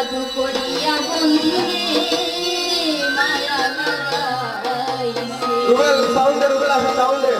জাদু করিয়া বন্ধুরে মায়া লাগাইছে রুবেল সাউন্ডে রুবেল আসো সাউন্ডে